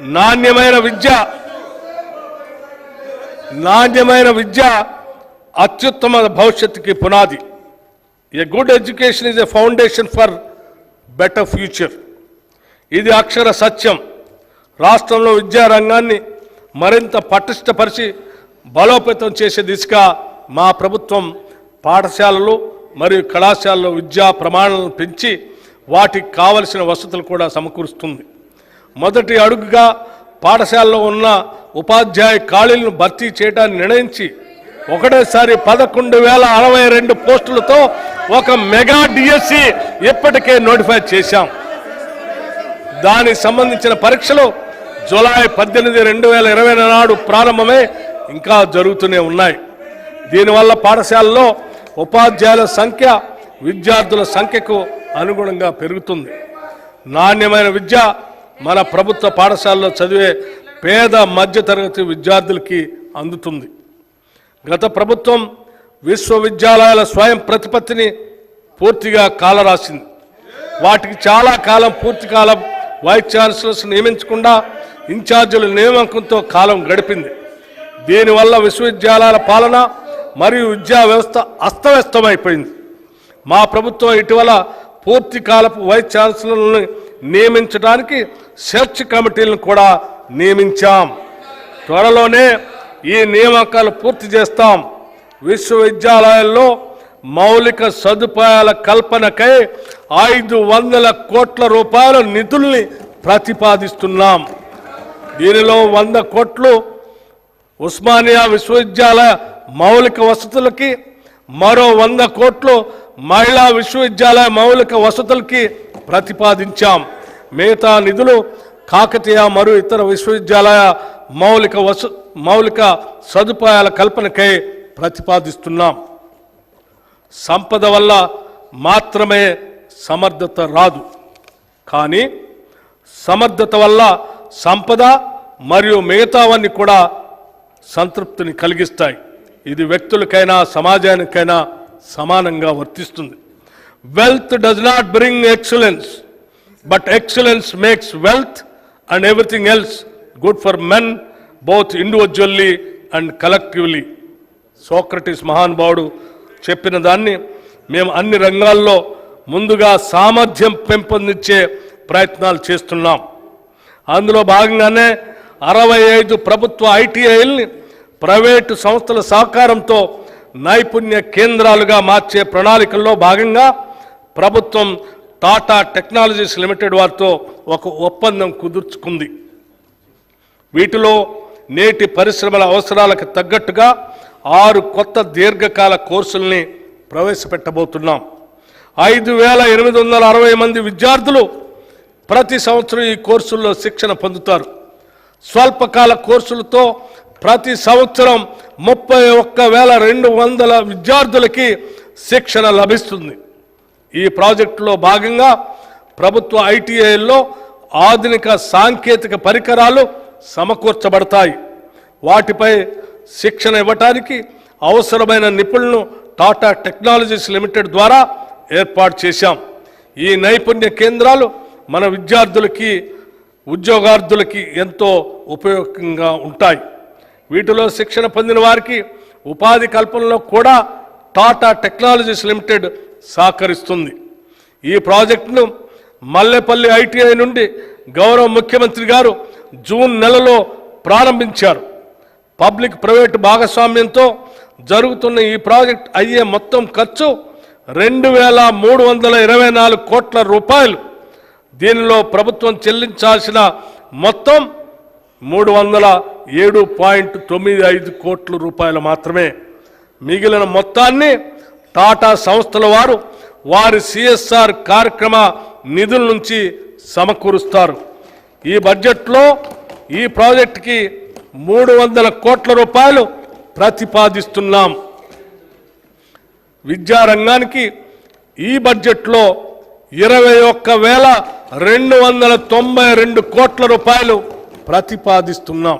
నాణ్యమైన విద్య నాణ్యమైన విద్య అత్యుత్తమ భవిష్యత్తుకి పునాది. A good education is a foundation for better future ఇది అక్షర సత్యం. రాష్ట్రంలో విద్యారంగాన్ని మరింత పటిష్టపరిచి బలోపేతం చేసే దిశగా మా ప్రభుత్వం పాఠశాలలు మరియు కళాశాలలో విద్యా ప్రమాణాలను పెంచి వాటికి కావలసిన వసతులు కూడా సమకూరుస్తుంది. మొదటి అడుగుగా పాఠశాలలో ఉన్న ఉపాధ్యాయ ఖాళీలను భర్తీ చేయడానికి నిర్ణయించి ఒకటేసారి పదకొండు వేల అరవై రెండు పోస్టులతో ఒక మెగా డిఎస్సి ఇప్పటికే నోటిఫై చేశాం. దానికి సంబంధించిన పరీక్షలు జూలై పద్దెనిమిది రెండు వేల ఇరవై నాడు ప్రారంభమే ఇంకా జరుగుతూనే ఉన్నాయి. దీనివల్ల పాఠశాలలో ఉపాధ్యాయుల సంఖ్య విద్యార్థుల సంఖ్యకు అనుగుణంగా పెరుగుతుంది. నాణ్యమైన విద్య మన ప్రభుత్వ పాఠశాలలో చదివే పేద మధ్యతరగతి విద్యార్థులకి అందుతుంది. గత ప్రభుత్వం విశ్వవిద్యాలయాల స్వయం ప్రతిపత్తిని పూర్తిగా కాలరాసింది. వాటికి చాలా కాలం పూర్తి కాలం వైస్ ఛాన్సలర్స్ నియమించకుండా ఇన్ఛార్జీల నియామకంతో కాలం గడిపింది. దీనివల్ల విశ్వవిద్యాలయాల పాలన మరియు విద్యా వ్యవస్థ అస్తవ్యస్తమైపోయింది. మా ప్రభుత్వం ఇటీవల పూర్తి కాలపు వైస్ ఛాన్సలర్లను నియమించడానికి సెర్చ్ కమిటీలను కూడా నియమించాం. త్వరలోనే ఈ నియామకాలు పూర్తి చేస్తాం. విశ్వవిద్యాలయాల్లో మౌలిక సదుపాయాల కల్పనకై ఐదు వందల కోట్ల రూపాయల నిధుల్ని ప్రతిపాదిస్తున్నాం. దీనిలో వంద కోట్లు ఉస్మానియా విశ్వవిద్యాలయ మౌలిక వసతులకి మరో వంద కోట్లు మహిళా విశ్వవిద్యాలయ మౌలిక వసతులకి ప్రతిపాదించాం. మిగతా నిధులు కాకతీయ మరియు ఇతర విశ్వవిద్యాలయ మౌలిక వసు మౌలిక సదుపాయాల కల్పనకై ప్రతిపాదిస్తున్నాం. సంపద వల్ల మాత్రమే సమర్థత రాదు. కానీ సమర్థత వల్ల సంపద మరియు మిగతావన్నీ కూడా సంతృప్తిని కలిగిస్తాయి. ఇది వ్యక్తులకైనా సమాజానికైనా సమానంగా వర్తిస్తుంది. Wealth does not bring excellence but excellence makes wealth and everything else good for men both individually and collectively Socrates మహానుభావుడు చెప్పిన దాన్ని మేము అన్ని రంగాల్లో ముందుగా సామర్థ్యం పెంపొందించే ప్రయత్నాలు చేస్తున్నాం. అందులో భాగంగానే అరవై ఐదు ప్రభుత్వ ఐటీఐల్ని ప్రైవేటు సంస్థల సహకారంతో నైపుణ్య కేంద్రాలుగా మార్చే ప్రణాళికల్లో భాగంగా ప్రభుత్వం టాటా టెక్నాలజీస్ లిమిటెడ్ వారితో ఒక ఒప్పందం కుదుర్చుకుంది. వీటిలో నేటి పరిశ్రమల అవసరాలకు తగ్గట్టుగా ఆరు కొత్త దీర్ఘకాల కోర్సుల్ని ప్రవేశపెట్టబోతున్నాం. ఐదు వేల ఎనిమిది వందల అరవై మంది విద్యార్థులు ప్రతి సంవత్సరం ఈ కోర్సుల్లో శిక్షణ పొందుతారు. స్వల్పకాల కోర్సులతో ప్రతి సంవత్సరం ముప్పై ఒక్క వేల రెండు వందల విద్యార్థులకి శిక్షణ లభిస్తుంది. ఈ ప్రాజెక్టులో భాగంగా ప్రభుత్వ ఐటీఐల్లో ఆధునిక సాంకేతిక పరికరాలు సమకూర్చబడతాయి. వాటిపై శిక్షణ ఇవ్వటానికి అవసరమైన నిపుణులను టాటా టెక్నాలజీస్ లిమిటెడ్ ద్వారా ఏర్పాటు చేశాం. ఈ నైపుణ్య కేంద్రాలు మన విద్యార్థులకి ఉద్యోగార్థులకి ఎంతో ఉపయోగంగా ఉంటాయి. వీటిలో శిక్షణ పొందిన వారికి ఉపాధి కల్పనలో కూడా టాటా టెక్నాలజీస్ లిమిటెడ్ సహకరిస్తుంది. ఈ ప్రాజెక్టును మల్లెపల్లి ఐటీఐ నుండి గౌరవ ముఖ్యమంత్రి గారు జూన్ నెలలో ప్రారంభించారు. పబ్లిక్ ప్రైవేట్ భాగస్వామ్యంతో జరుగుతున్న ఈ ప్రాజెక్ట్ అయ్యే మొత్తం ఖర్చు రెండు వేల మూడు వందల ఇరవై నాలుగు కోట్ల రూపాయలు. దీనిలో ప్రభుత్వం చెల్లించాల్సిన మొత్తం మూడు వందల ఏడు పాయింట్ తొమ్మిది ఐదు కోట్ల రూపాయలు మాత్రమే. మిగిలిన మొత్తాన్ని టాటా సంస్థల వారు వారి సిఎస్ఆర్ కార్యక్రమ నిధుల నుంచి సమకూరుస్తారు. ఈ బడ్జెట్లో ఈ ప్రాజెక్టుకి మూడు వందల కోట్ల రూపాయలు ప్రతిపాదిస్తున్నాం. విద్యారంగానికి ఈ బడ్జెట్లో ఇరవై ఒక్క వేల రెండు వందల తొంభై రెండు కోట్ల రూపాయలు ప్రతిపాదిస్తున్నాం.